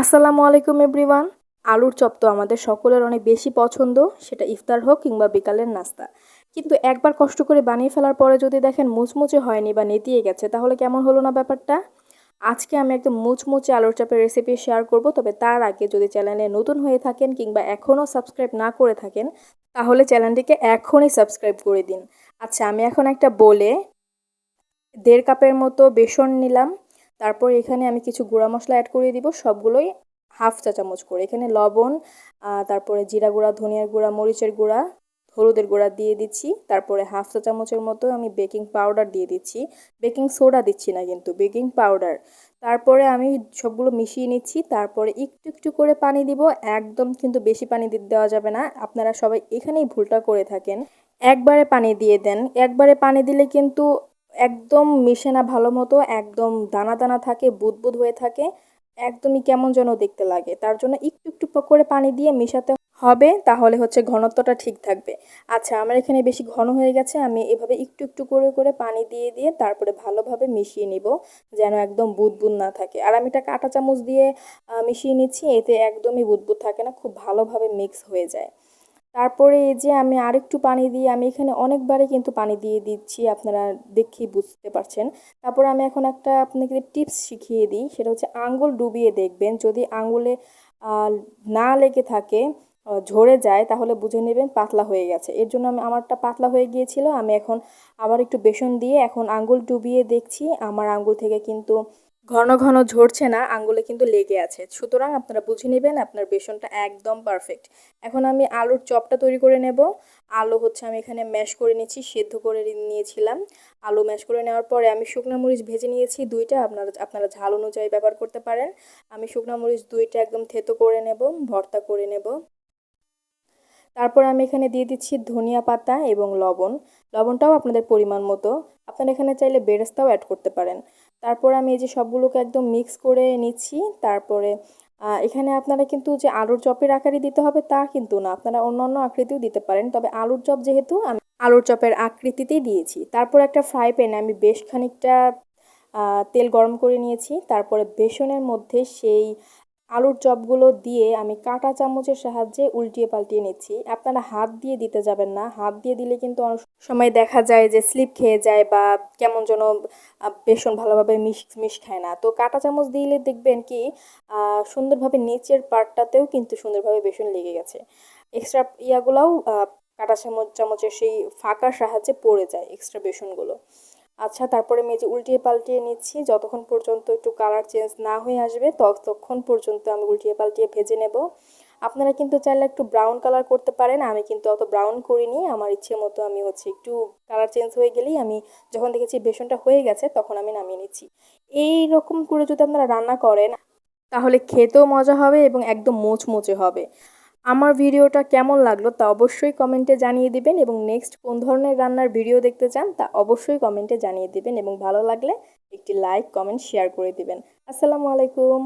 আসসালামু আলাইকুম, এভরিওয়ান। আলুর চপ তো আমাদের সকলের অনেক বেশি পছন্দ, সেটা ইফতার হোক কিংবা বিকালের নাস্তা। কিন্তু একবার কষ্ট করে বানিয়ে ফেলার পরে যদি দেখেন মুচমুচে হয়নি বা নেতিয়ে গেছে, তাহলে কেমন হলো না ব্যাপারটা? আজকে আমি একদম মুচমুচে আলুর চপের রেসিপি শেয়ার করব, তবে তার আগে যদি চ্যানেলে নতুন হয়ে থাকেন কিংবা এখনও সাবস্ক্রাইব না করে থাকেন, তাহলে চ্যানেলটিকে এখনই সাবস্ক্রাইব করে দিন। আচ্ছা আমি এখন একটা বলে দেড় কাপের মতো বেসন নিলাম। তারপর এখানে আমি কিছু গুঁড়া মশলা অ্যাড করে দিব, সবগুলোই হাফ চা চামচ করে। এখানে লবণ তারপরে জিরা গুঁড়া, ধনিয়ার গুঁড়া, মরিচের গুঁড়া, হলুদের গুঁড়া দিয়ে দিচ্ছি। তারপরে হাফ চা চামচের মতো আমি বেকিং পাউডার দিয়ে দিচ্ছি। বেকিং সোডা দিচ্ছি না কিন্তু বেকিং পাউডার তারপরে আমি সবগুলো মিশিয়ে নিচ্ছি। তারপরে একটু একটু করে পানি দিব। একদম কিন্তু বেশি পানি দেওয়া যাবে না। আপনারা সবাই এখানেই ভুলটা করে থাকেন। একবারে পানি দিয়ে দেন। একবারে পানি দিলে কিন্তু একদম মিশে না ভালো মতো, একদম দানা দানা থাকে, বুদবুদ হয়ে থাকে, একদমই কেমন যেন দেখতে লাগে। তার জন্য একটু একটু করে পানি দিয়ে মিশাতে হবে, তাহলে হচ্ছে ঘনত্বটা ঠিক থাকবে। আচ্ছা আমার এখানে বেশি ঘন হয়ে গেছে, আমি এভাবে একটু একটু করে করে পানি দিয়ে দিয়ে তারপরে ভালোভাবে মিশিয়ে নিব, যেন একদম বুদবুদ না থাকে। আর আমি এটা কাঁটা চামচ দিয়ে মিশিয়ে নিচ্ছি, এতে একদমই বুদবুদ থাকে না, খুব ভালোভাবে মিক্স হয়ে যায়। তারপরে এই যে আমি আরেকটু পানি দিয়ে, আমি এখানে অনেকবারই কিন্তু পানি দিয়ে দিচ্ছি, আপনারা দেখেই বুঝতে পারছেন। তারপরে আমি এখন একটা আপনাকে টিপস শিখিয়ে দিই, সেটা হচ্ছে আঙ্গুল ডুবিয়ে দেখবেন। যদি আঙ্গুলে না লেগে থাকে ঝরে যায়, তাহলে বুঝে নেবেন পাতলা হয়ে গেছে। এর জন্য আমি, আমারটা পাতলা হয়ে গিয়েছিল, আমি এখন আবার একটু বেসন দিয়ে এখন আঙ্গুল ডুবিয়ে দেখছি। আমার আঙ্গুল থেকে কিন্তু ঘন ঘন ঝরছে না, আঙ্গুলে কিন্তু লেগে আছে। সুতরাং আপনারা বুঝে নেবেন আপনার বেসনটা একদম পারফেক্ট এখন আমি আলুর চপটা তৈরি করে নেব। আলু হচ্ছে আমি এখানে ম্যাশ করে নিয়েছি, সেদ্ধ করে নিয়েছিলাম। আলু ম্যাশ করে নেওয়ার পরে আমি শুকনো মরিচ ভেজে নিয়েছি দুইটা, আপনারা আপনারা ঝাল অনুযায়ী ব্যবহার করতে পারেন। আমি শুকনো মরিচ দুইটা একদম থেতো করে নেব, ভর্তা করে নেব। তারপর আমি এখানে দিয়ে দিচ্ছি ধনিয়া পাতা এবং লবণ। লবণটাও আপনাদের পরিমাণ মতো। আপনারা এখানে চাইলে বেরেস্তাও অ্যাড করতে পারেন। তারপর আমি এই যে সবগুলোকে একদম মিক্স করে নিচ্ছি, তারপরে এখানে আপনারা কিন্তু যে আলুর চপের আকারই দিতে হবে তা কিন্তু না। আপনারা অন্য অন্য আকৃতিও দিতে পারেন, তবে আলুর চপ যেহেতু আমি আলুর চপের আকৃতিতেই দিয়েছি। তারপর একটা ফ্রাই প্যানে আমি বেশ খানিকটা তেল গরম করে নিয়েছি, তারপরে বেসনের মধ্যে সেই আলুর চপগুলো দিয়ে আমি কাঁটা চামচের সাহায্যে উল্টিয়ে পাল্টিয়ে নিচ্ছি। আপনারা হাত দিয়ে দিতে যাবেন না। হাত দিয়ে দিলে কিন্তু অনেক সময় দেখা যায় যে স্লিপ খেয়ে যায় বা কেমন যেন বেসন ভালোভাবে মিশ মিশ খায় না। তো কাঁটা চামচ দিলে দেখবেন কি সুন্দরভাবে নিচের পার্টটাতেও কিন্তু সুন্দরভাবে বেসন লেগে গেছে। এক্সট্রা ইয়াগুলাও কাঁটা চামচ, চামচের সেই ফাঁকার সাহায্যে পড়ে যায় এক্সট্রা বেসনগুলো। আচ্ছা তারপরে আমি যে উল্টিয়ে পাল্টিয়ে নিচ্ছি। যতক্ষণ পর্যন্ত একটু কালার চেঞ্জ না হয়ে আসবে, ততক্ষণ পর্যন্ত আমি উল্টিয়ে পাল্টিয়ে ভেজে নেব। আপনারা কিন্তু চাইলে একটু ব্রাউন কালার করতে পারেন। আমি কিন্তু অত ব্রাউন করিনি। আমার ইচ্ছে মতো আমি হচ্ছে একটু কালার চেঞ্জ হয়ে গেলেই আমি যখন দেখেছি বেসনটা হয়ে গেছে, তখন আমি নামিয়ে নিচ্ছি। এই রকম করে যদি আপনারা রান্না করেন, তাহলে খেতেও মজা হবে এবং একদম মোচমোচে হবে। আমার ভিডিওটা কেমন লাগল তা অবশ্যই কমেন্টে জানিয়ে দিবেন এবং নেক্সট কোন ধরনের রান্নার ভিডিও দেখতে চান তা অবশ্যই কমেন্টে জানিয়ে দিবেন এবং ভালো লাগলে একটি লাইক কমেন্ট শেয়ার করে দিবেন। আসসালামু আলাইকুম।